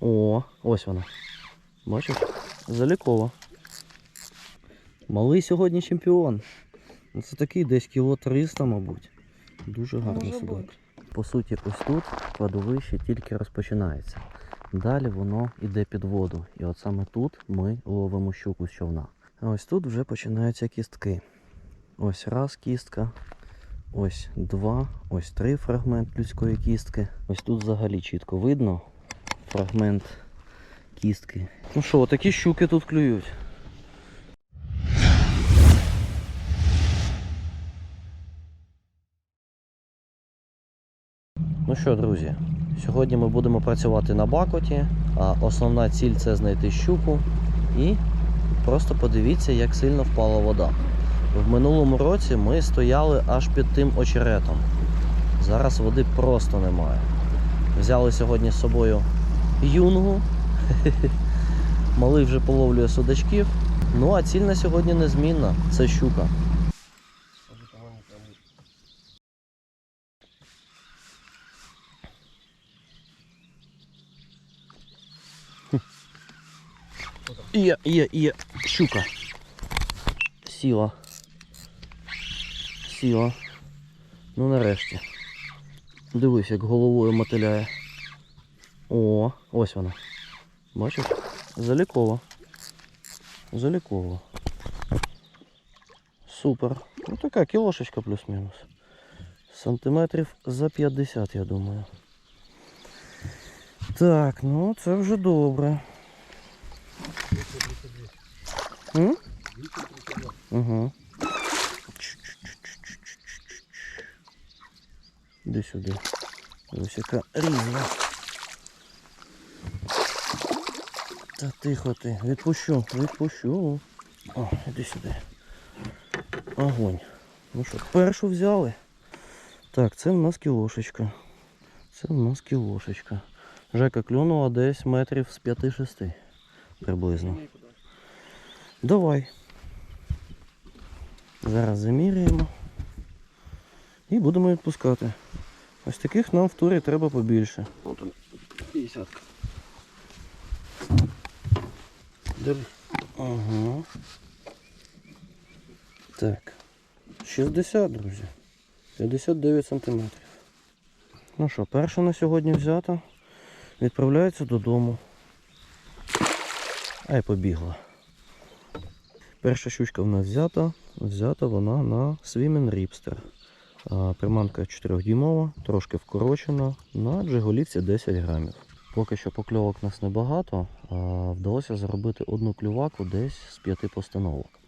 О, ось вона. Бачиш? Залікова. Малий сьогодні чемпіон. Ну, Це такий десь кіло 300, мабуть. Дуже гарний Може судак. бути. По суті, ось тут кладовище тільки розпочинається. Далі воно йде під воду. І от саме тут ми ловимо щуку з човна. А ось тут вже починаються кістки. Ось раз кістка, ось два, ось три фрагмент людської кістки. Ось тут взагалі чітко видно фрагмент кістки. Ну що, такі щуки тут клюють. Ну що, друзі, сьогодні ми будемо працювати на бакоті, а основна ціль це знайти щуку і просто подивіться, як сильно впала вода. В минулому році ми стояли аж під тим очеретом. Зараз води просто немає. Взяли сьогодні з собою юнгу. Малий вже половлює судачків. Ну а ціль на сьогодні незмінна це щука. Є, є, є, щука. Сіла. Сіла. Ну нарешті. Дивись, як головою мотиляє. О, ось вона. Бачиш? Залікова. Залікова. Супер. Ну така кілошечка плюс-мінус. Сантиметрів за 50, я думаю. Так, ну це вже добре. М? Угу. Іди сюди. Ось яка різна. Та тихо ти. Відпущу, відпущу. О, іди сюди. Огонь. Ну що, першу взяли. Так, це в нас кілошечка. Це в нас кілошечка. Жека клюнула десь метрів з 5-6 приблизно. Давай. Зараз заміряємо. І будемо відпускати. Ось таких нам в турі треба побільше. От 50. Ага. Так. 60, друзі. 59 сантиметрів. Ну що, перша на сьогодні взята. Відправляється додому. Ай, побігла. Перша щучка в нас взята. Взята вона на Swimmen Ripster. Приманка 4-дюймова, трошки вкорочена, на джиголівці 10 грамів. Поки що покльовок у нас небагато, вдалося заробити одну клюваку десь з п'яти постановок.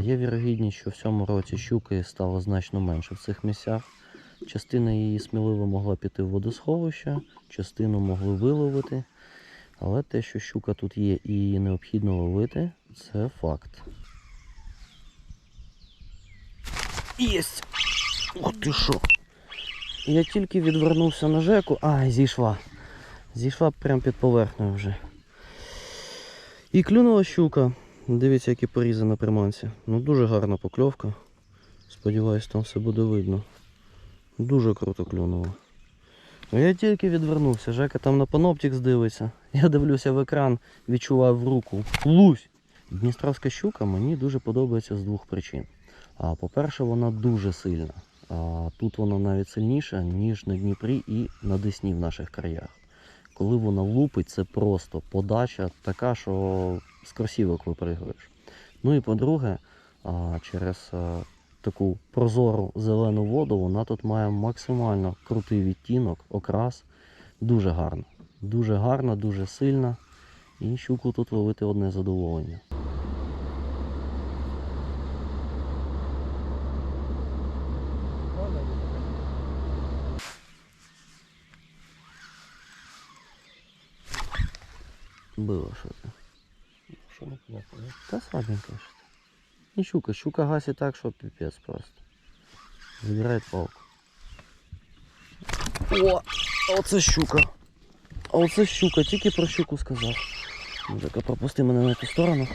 Є вірогідність, що в цьому році щуки стало значно менше в цих місцях. Частина її сміливо могла піти в водосховище, частину могли виловити. Але те, що щука тут є і її необхідно ловити, це факт. Єсть! Ух ти що! Я тільки відвернувся на жеку, а, зійшла. Зійшла прямо під поверхнею вже. І клюнула щука. Дивіться, які порізи на приманці. Ну дуже гарна покльовка. Сподіваюсь, там все буде видно. Дуже круто клюнула. Ну я тільки відвернувся, Жека там на паноптик дивиться. Я дивлюся в екран, відчуваю в руку. Лусь! Дністровська щука мені дуже подобається з двох причин. А по-перше, вона дуже сильна. А тут вона навіть сильніша, ніж на Дніпрі і на Десні в наших краях. Коли вона лупить, це просто подача така, що з кросівок випригуєш. Ну і по-друге, через таку прозору зелену воду вона тут має максимально крутий відтінок, окрас. Дуже гарно. Дуже гарна, дуже сильна. І щуку тут ловити одне задоволення. Было что-то. Що не понятно, ні? Та. Не щука. Щука гасить так, що пипец просто. Забирает палку. О! А оце щука. А оце щука, тільки про щуку сказав. Жека, пропусти мене на ту сторону.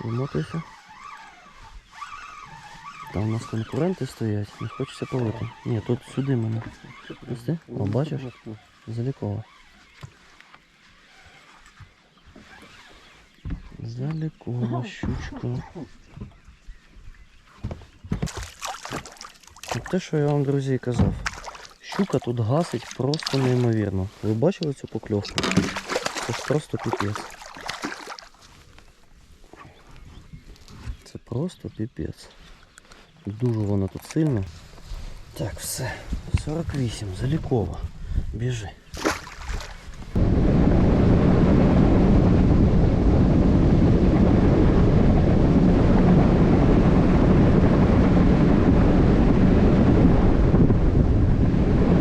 Вимотуйся. Там у нас конкуренти стоять, не хочеться палити. Ні, тут сюди мене. Пусти. О, бачиш? Залікова. Залікова щучка. От те, що я вам, друзі, казав. Щука тут гасить просто неймовірно. Ви бачили цю покльовку? Це ж просто піпець. Це просто піпець. Дуже воно тут сильно. Так, все. 48, залікова. Біжи.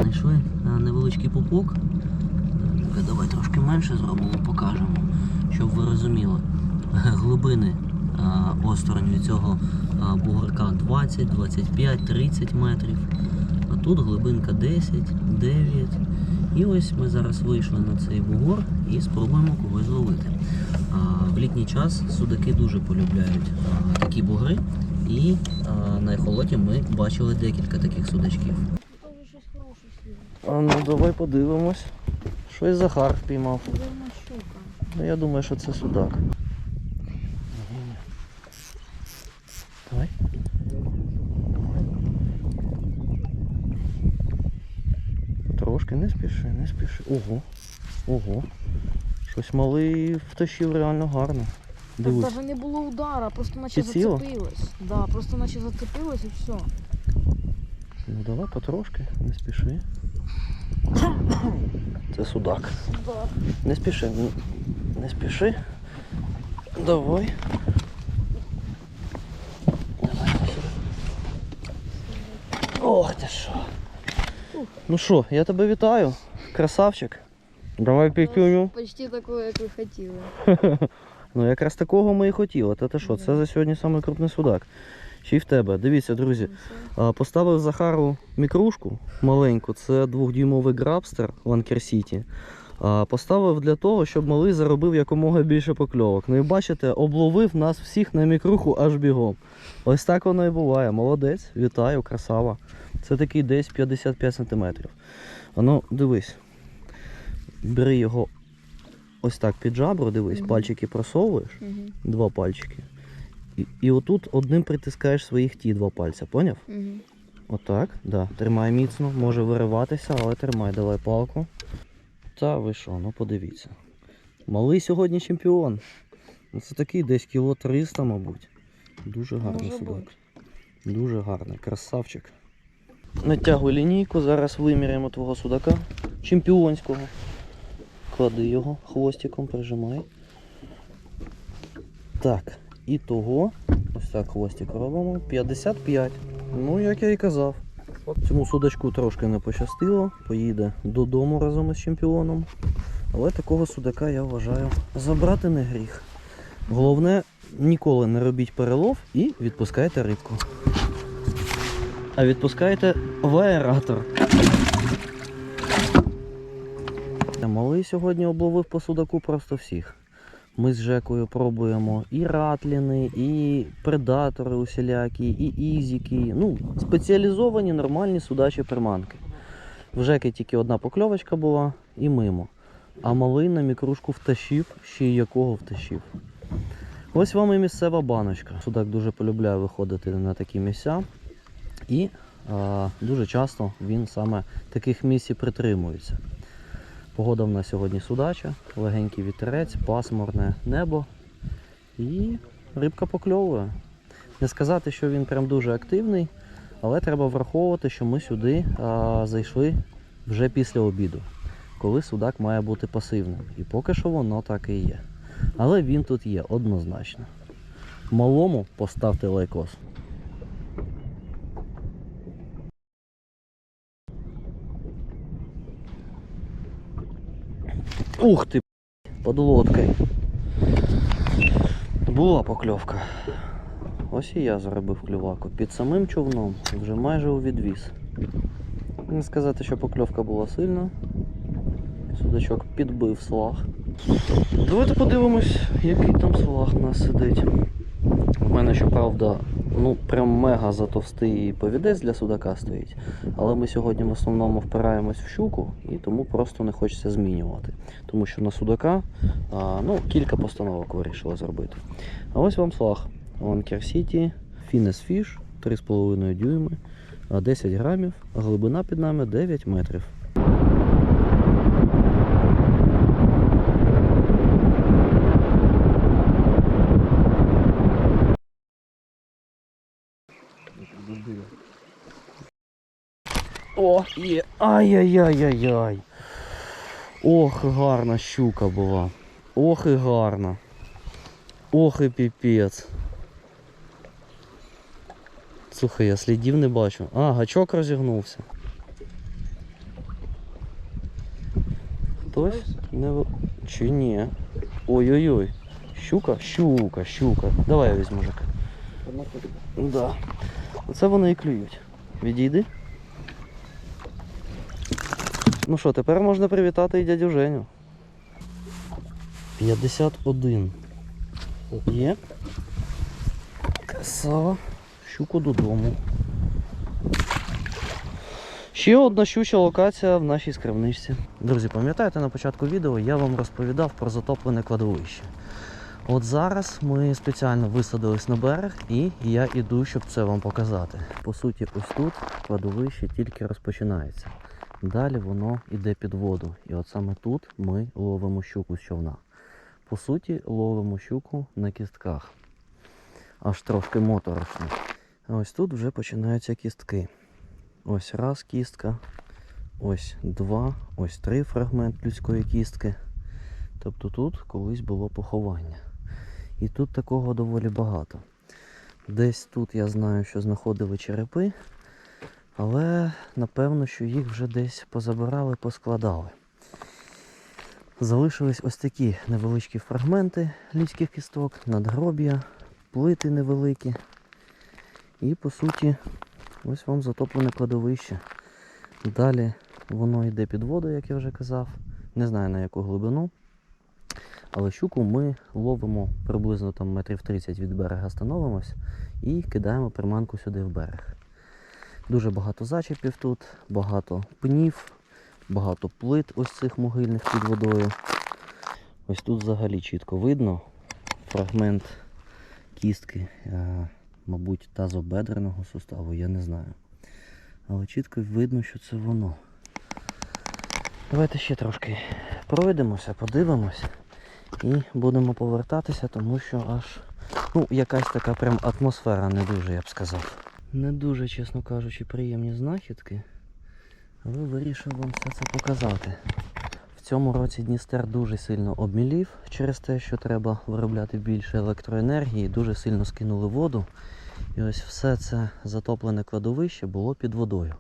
Знайшли е, невеличкий пупок. Е, Давай трошки менше зробимо, покажемо, щоб ви розуміли. Глибини е, осторонь від цього е, бугорка 20, 25, 30 метрів. А тут глибинка 10, 9. І ось ми зараз вийшли на цей бугор і спробуємо когось зловити. А, В літній час судаки дуже полюбляють а, такі бугри. І а, на ехолоті ми бачили декілька таких судачків. А ну давай подивимось. Щось Захар впіймав. Ну я думаю, що це судак. Давай. Трошки не спіши, не спіши. Ого. Ого. Щось малий втащив реально гарно. Так Дивись. навіть не було удара, просто наче Підсіло? зацепилось. Да, просто наче зацепилось і все. Ну давай потрошки, не спіши. Це судак. Да. Не спіши, не спіши. Давай. Давай. Ох ти що. Ну що, я тебе вітаю. Красавчик. Давай пікюню. Почти такого, як ви хотіли. Ну якраз такого ми і хотіли. Та ти що, це за сьогодні найкрупніший судак. Ще й в тебе. Дивіться, друзі. Поставив Захару мікрушку маленьку, це двохдюймовий грабстер Ланкер Сіті. Поставив для того, щоб малий заробив якомога більше покльовок. Ну і бачите, обловив нас всіх на мікруху аж бігом. Ось так воно і буває. Молодець, вітаю, красава. Це такий десь 55 см. А ну, дивись. Бери його ось так під жабру, дивись, Мгм. пальчики просовуєш, Угу. два пальчики. І, і отут одним притискаєш своїх ті два пальця, поняв? Угу. Отак, да. Тримай міцно, може вириватися, але тримай, давай палку. Та ви що, ну подивіться. Малий сьогодні чемпіон. Ну, Це такий десь кіло 300, мабуть. Дуже гарний судак. Дуже гарний, красавчик. Натягуй лінійку, зараз виміряємо твого судака чемпіонського. Клади його хвостиком, прижимай. Так, і того, ось так хвостик робимо. 55. Ну, як я і казав. Цьому судачку трошки не пощастило, поїде додому разом із чемпіоном. Але такого судака я вважаю забрати не гріх. Головне, ніколи не робіть перелов і відпускайте рибку. А відпускайте в. Малий сьогодні обловив по судаку просто всіх. Ми з Жекою пробуємо і ратліни, і предатори усілякі, і ізіки. Ну, спеціалізовані нормальні судачі приманки. В Жеки тільки одна покльовочка була і мимо. А малий на мікрушку втащив, ще й якого втащив. Ось вам і місцева баночка. Судак дуже полюбляє виходити на такі місця. І а, дуже часто він саме таких місць і притримується. Погода в нас сьогодні судача, легенький вітерець, пасмурне небо і рибка покльовує. Не сказати, що він прям дуже активний, але треба враховувати, що ми сюди а, зайшли вже після обіду, коли судак має бути пасивним. І поки що воно так і є. Але він тут є однозначно. Малому поставте лайкос. Ух ти, под лодкою. Була покльовка. Ось і я заробив клюваку. Під самим човном, вже майже у відвіз. Не сказати, що покльовка була сильна. Судачок підбив слаг. Давайте подивимось, який там слаг у нас сидить. У мене, щоправда, ну прям мега затовстий повідець для судака стоїть. Але ми сьогодні в основному впираємось в щуку і тому просто не хочеться змінювати. Тому що на судака а, ну, кілька постановок вирішили зробити. А ось вам флаг. Anker City, Finesse Fish, 3,5 дюйми, 10 грамів, глибина під нами 9 метрів. Є. Ай-яй-яй-яй-яй. Ох, гарна щука була. Ох і гарна. Ох і піпець. Слухай, я слідів не бачу. А, гачок розігнувся. Хтось не Чи ні? Ой-ой-ой. Щука? Щука, щука. Давай я візьму мужик. Да. Оце вони і клюють. Відійди. Ну що, тепер можна привітати і дядю Женю. 51. Є. Красава. Щуку додому. Ще одна щуча локація в нашій скарбничці. Друзі, пам'ятаєте, на початку відео я вам розповідав про затоплене кладовище. От зараз ми спеціально висадились на берег і я іду, щоб це вам показати. По суті, ось тут кладовище тільки розпочинається. Далі воно йде під воду. І от саме тут ми ловимо щуку з човна. По суті, ловимо щуку на кістках. Аж трошки моторошно. А ось тут вже починаються кістки. Ось раз кістка, ось два, ось три фрагмент людської кістки. Тобто тут колись було поховання. І тут такого доволі багато. Десь тут я знаю, що знаходили черепи, але напевно, що їх вже десь позабирали, поскладали. Залишились ось такі невеличкі фрагменти людських кісток, надгроб'я, плити невеликі. І по суті, ось вам затоплене кладовище. Далі воно йде під воду, як я вже казав. Не знаю на яку глибину. Але щуку ми ловимо приблизно там метрів 30 від берега становимось і кидаємо приманку сюди в берег. Дуже багато зачепів тут, багато пнів, багато плит ось цих могильних під водою. Ось тут взагалі чітко видно фрагмент кістки, е, мабуть, тазобедреного суставу, я не знаю. Але чітко видно, що це воно. Давайте ще трошки пройдемося, подивимось і будемо повертатися, тому що аж ну, якась така прям атмосфера не дуже, я б сказав. Не дуже, чесно кажучи, приємні знахідки, але вирішив вам все це показати. В цьому році Дністер дуже сильно обмілів через те, що треба виробляти більше електроенергії, дуже сильно скинули воду. І ось все це затоплене кладовище було під водою.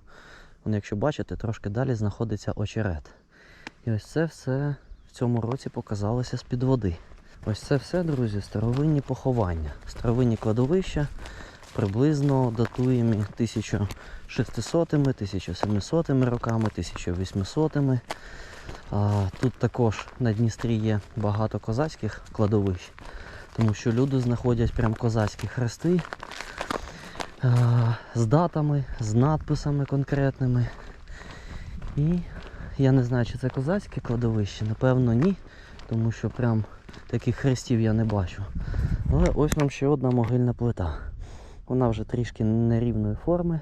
Вон, якщо бачите, трошки далі знаходиться очерет. І ось це все в цьому році показалося з-під води. Ось це все, друзі, старовинні поховання. Старовинні кладовища приблизно датуємо 1600-ми, 1700-ми роками, 1800-ми. Тут також на Дністрі є багато козацьких кладовищ, тому що люди знаходять прям козацькі хрести з датами, з надписами конкретними. І я не знаю, чи це козацьке кладовище, напевно, ні, тому що прям таких хрестів я не бачу. Але ось нам ще одна могильна плита. Вона вже трішки нерівної форми,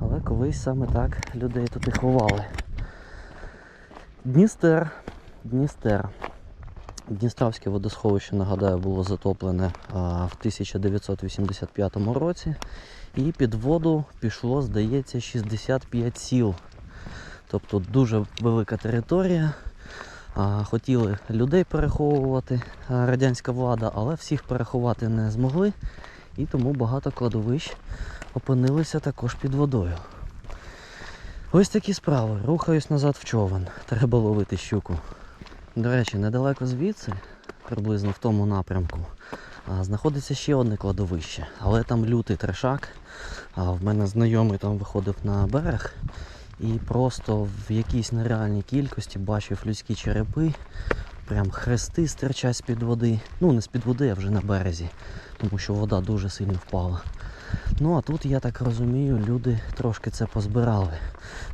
але колись саме так людей тут і ховали. Дністер. Дністер. Дністровське водосховище, нагадаю, було затоплене а, в 1985 році. І під воду пішло, здається, 65 сіл. Тобто дуже велика територія. А, Хотіли людей переховувати а, радянська влада, але всіх переховати не змогли. І тому багато кладовищ опинилися також під водою. Ось такі справи. Рухаюсь назад в човен. Треба ловити щуку. До речі, недалеко звідси, приблизно в тому напрямку, знаходиться ще одне кладовище, але там лютий трешак. В мене знайомий там виходив на берег і просто в якійсь нереальній кількості бачив людські черепи, прям хрести стирчать з-під води. Ну, не з-під води, а вже на березі, тому що вода дуже сильно впала. Ну а тут, я так розумію, люди трошки це позбирали,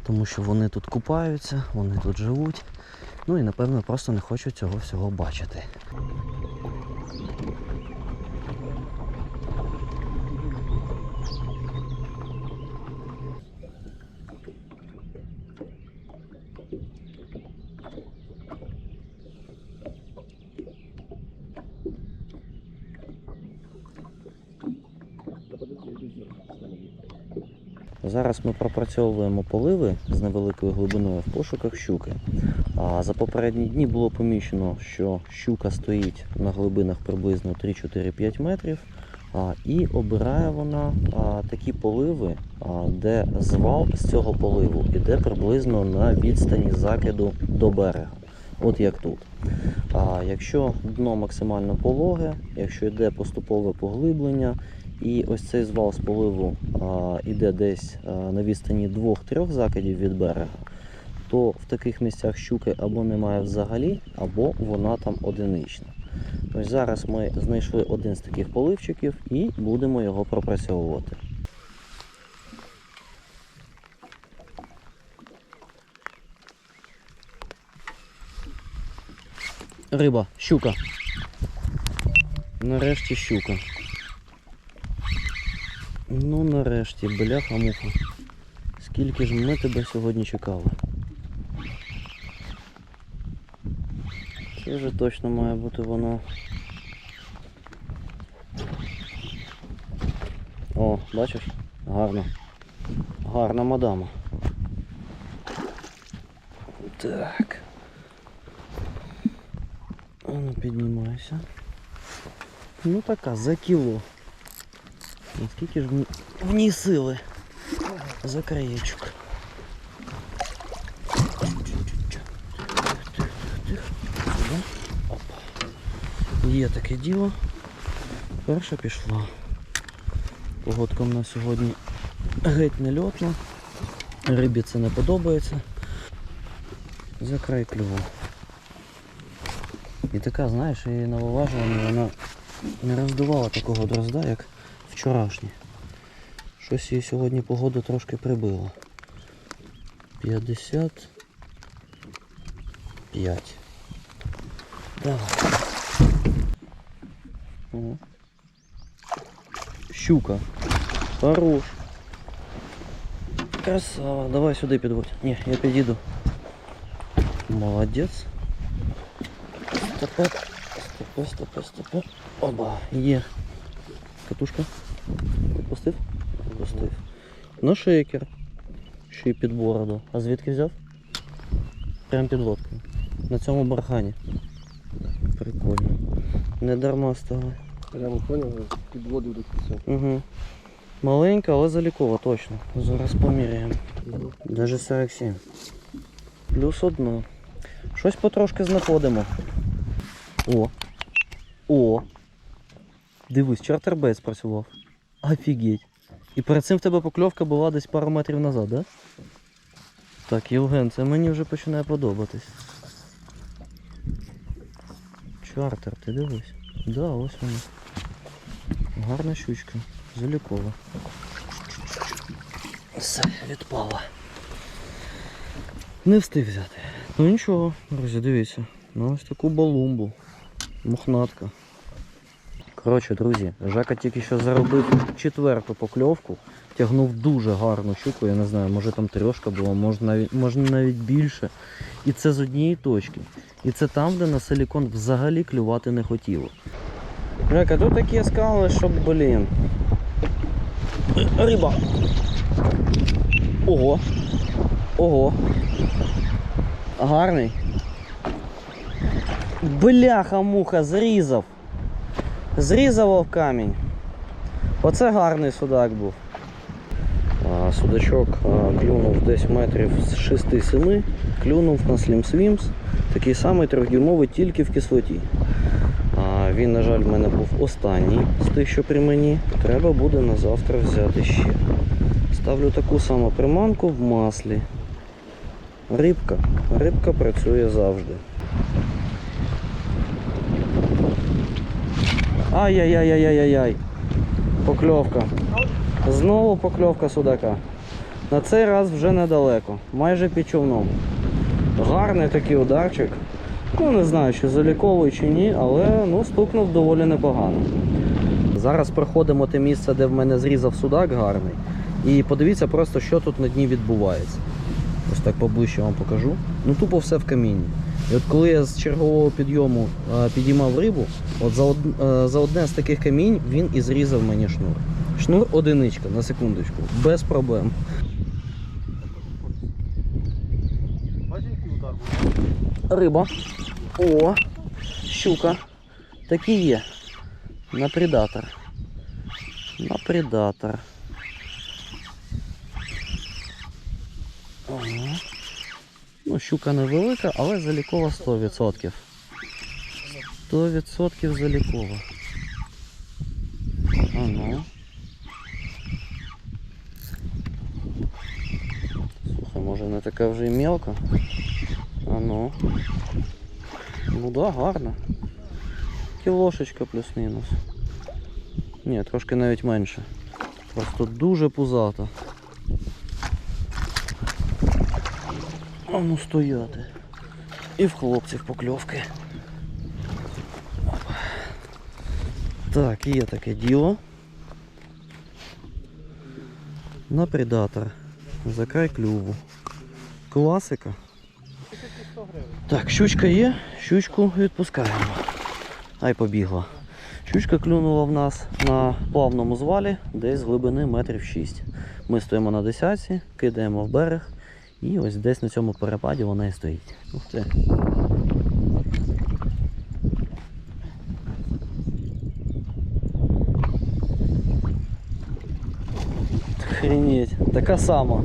тому що вони тут купаються, вони тут живуть. Ну і напевно просто не хочуть цього всього бачити. Зараз ми пропрацьовуємо поливи з невеликою глибиною в пошуках щуки. А за попередні дні було помічено, що щука стоїть на глибинах приблизно 3-4-5 метрів. І обирає вона такі поливи, де звал з цього поливу іде приблизно на відстані закиду до берега. От як тут. А якщо дно максимально пологе, якщо йде поступове поглиблення, і ось цей звал з поливу а, іде десь а, на відстані 2-3 закидів від берега, то в таких місцях щуки або немає взагалі, або вона там одинична. Ось зараз ми знайшли один з таких поливчиків і будемо його пропрацьовувати. Риба, щука. Нарешті щука. Ну нарешті, бляха муха. Скільки ж ми тебе сьогодні чекали? Це вже точно має бути воно. О, бачиш? Гарно. Гарна мадама. Так. А ну піднімайся. Ну така, за кіло. Наскільки ж в ній, сили? За краєчок. Є таке діло. Перша пішла. Погодка в нас сьогодні геть не льотна. Рибі це не подобається. За край клюву. І така, знаєш, її на виважуванні вона не роздувала такого дрозда, як вчорашнє. Щось її сьогодні погода трошки прибила. 55. Давай. О. Щука. Хорош. Красава. Давай сюди підводь. Ні, я підійду. Молодець. Стопе. Стопе, стопе, стопе. Оба. Є. Катушка. Відпустив? Відпустив. Ну шейкер. Ще й під бороду. А звідки взяв? Прям під лодкою. На цьому бархані. Прикольно. Не дарма стали. Прямо понял, підводив до кінця. Угу. Маленька, але залікова, точно. Зараз поміряємо. Даже 47. Плюс одно. Щось потрошки знаходимо. О. О. Дивись, чартербейт спрацював. Офігеть. І перед цим в тебе покльовка була десь пару метрів назад, да? Так, Євген, це мені вже починає подобатись. Чартер, ти дивись. Да, ось воно. Гарна щучка. Залікова. Все, відпала. Не встиг взяти. Ну нічого, друзі, дивіться. На ось таку балумбу. Мохнатка. Коротше, друзі, Жака тільки що заробив четверту покльовку. Тягнув дуже гарну щуку, я не знаю, може там трьошка була, може навіть, може навіть більше. І це з однієї точки. І це там, де на силікон взагалі клювати не хотіло. Жека, тут такі скали, що, блін. Риба. Ого. Ого. Гарний. Бляха-муха, зрізав. Зрізав в камінь. Оце гарний судак був. Судачок клюнув десь метрів з 6-7, клюнув на Swims. Такий самий трьохдюймовий, тільки в кислоті. Він, на жаль, в мене був останній з тих, що при мені. Треба буде на завтра взяти ще. Ставлю таку саму приманку в маслі. Рибка. Рибка працює завжди. Ай-яй-яй-яй-яй-яй. Покльовка. Знову покльовка судака. На цей раз вже недалеко, майже під човном. Гарний такий ударчик. Ну, не знаю, чи заліковий чи ні, але ну, стукнув доволі непогано. Зараз проходимо те місце, де в мене зрізав судак гарний. І подивіться просто, що тут на дні відбувається. Ось так поближче вам покажу. Ну тупо все в камінні. І от коли я з чергового підйому е, підіймав рибу, от за, од, е, за одне з таких камінь він і зрізав мені шнур. Шнур одиничка, на секундочку, без проблем. Риба. О, щука. Такі є. На предатор. На предатор. Ого. Ну, щука невелика, але залікова 100%. 100% залікова. А ну. Слухай, може не така вже і мелка? А ну. Ну да, гарно. Кілошечка плюс-мінус. Ні, трошки навіть менше. Просто дуже пузата. А ну стояти. І в хлопців покльовки. Так, є таке діло. На предатор. За край клюву. Класика. Так, щучка є, щучку відпускаємо. Ай побігла. Щучка клюнула в нас на плавному звалі, десь з глибини метрів 6. Ми стоїмо на десятці, кидаємо в берег і ось десь на цьому перепаді вона і стоїть. Ух ти. Охренеть, така сама.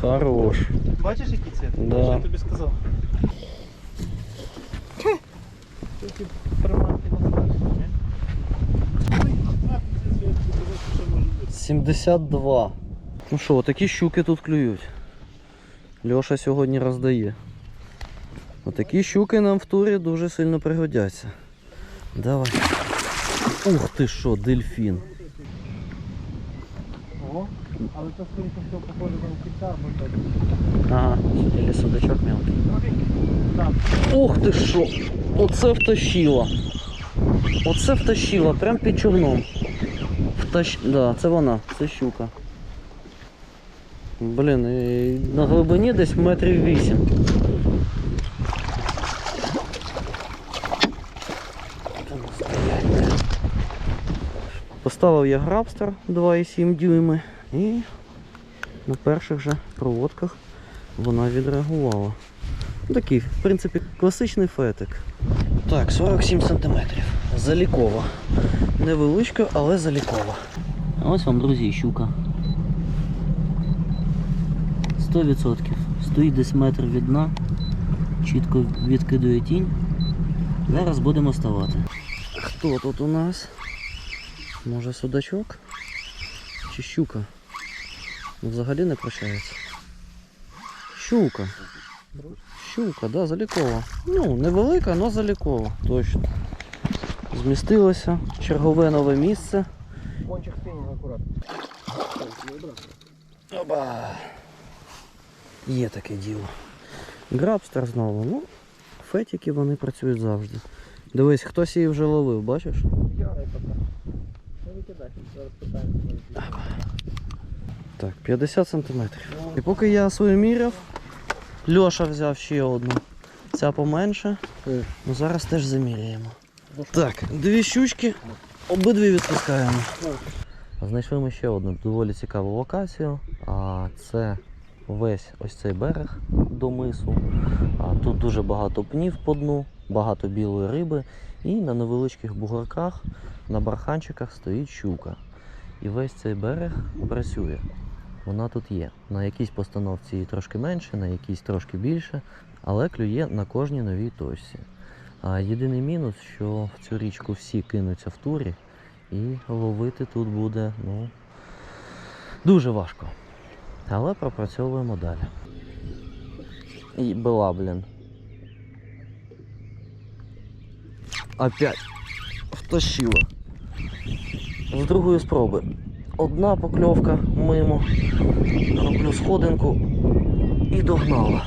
Хорош. Бачиш, який цвіт? Да. Я тобі сказав? Тільки приманки на флешку, ні? Ой, а, це цвіт, подивись, що може бути. 72. Ну що, такі щуки тут клюють. Льоша сьогодні роздає. Отакі щуки нам в турі дуже сильно пригодяться. Давай. Ух ти що, дельфін. Ого. Але це скоріше всього похоже на укриття або так. Ага, или судачок мелкий. Ух ти що! Оце втащило. Оце втащило, прям під човном. Втащ... Да, це вона, це щука. Блін, на глибині десь метрів вісім. Поставив я грабстер 2,7 дюйми і на перших же проводках вона відреагувала. Такий, в принципі, класичний фетик. Так, 47 см. Залікова. Невеличка, але залікова. Ось вам, друзі, щука. 100%. Стоїть десь метр від дна. Чітко відкидує тінь. Зараз будемо ставати. Хто тут у нас? Може судачок? Чи щука? Ну, взагалі не прощається. Щука. Щука, да, залікова. Ну, невелика, але залікова, точно. Змістилося. Чергове нове місце. Кончик спінінг акуратно. Оба. Є таке діло. Грабстер знову. Ну, фетики вони працюють завжди. Дивись, хтось її вже ловив, бачиш? Ярий викидай, зараз питаємо. Так, 50 сантиметрів. І поки я свою міряв, Льоша взяв ще одну. Ця поменше. Е. Ну зараз теж заміряємо. Так, дві щучки, обидві відпускаємо. Знайшли ми ще одну доволі цікаву локацію. А це весь ось цей берег до мису. А тут дуже багато пнів по дну, багато білої риби. І на невеличких бугорках, на барханчиках стоїть щука. І весь цей берег працює. Вона тут є. На якійсь постановці її трошки менше, на якійсь трошки більше, але клює на кожній новій точці. Єдиний мінус, що в цю річку всі кинуться в турі, і ловити тут буде ну, дуже важко. Але пропрацьовуємо далі. И была, блин. Опять втащила. З другої спроби. Одна покльовка мимо. Роблю сходинку і догнала.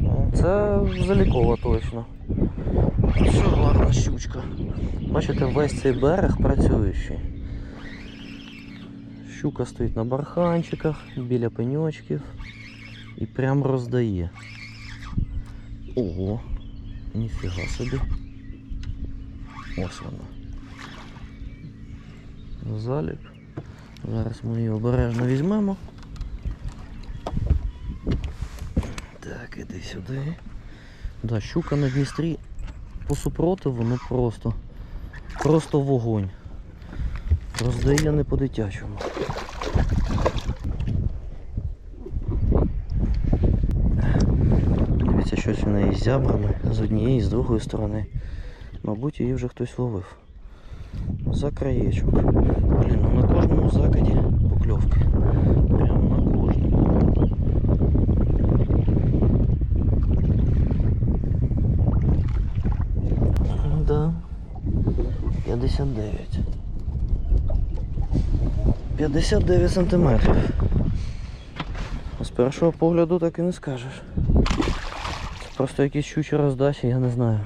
Ну, Це залікова точно. Це гарна щучка. Бачите, весь цей берег працюючий. Щука стоїть на барханчиках, біля пеньочків і прям роздає. Ого, ніфіга собі. Ось вона. Залік. Зараз ми її обережно візьмемо. Так, іди сюди. Да, щука на Дністрі по супротиву, ну просто. Просто вогонь. Роздає не по-дитячому. Дивіться, щось в неї з зябрами з однієї з другої сторони. Мабуть, її вже хтось ловив. За краєчок. Блін, ну на кожному закиді покльовки. Прямо на кожному. Да. 59. 59 сантиметрів. З першого погляду так і не скажеш. Це просто якісь щучі роздачі, я не знаю.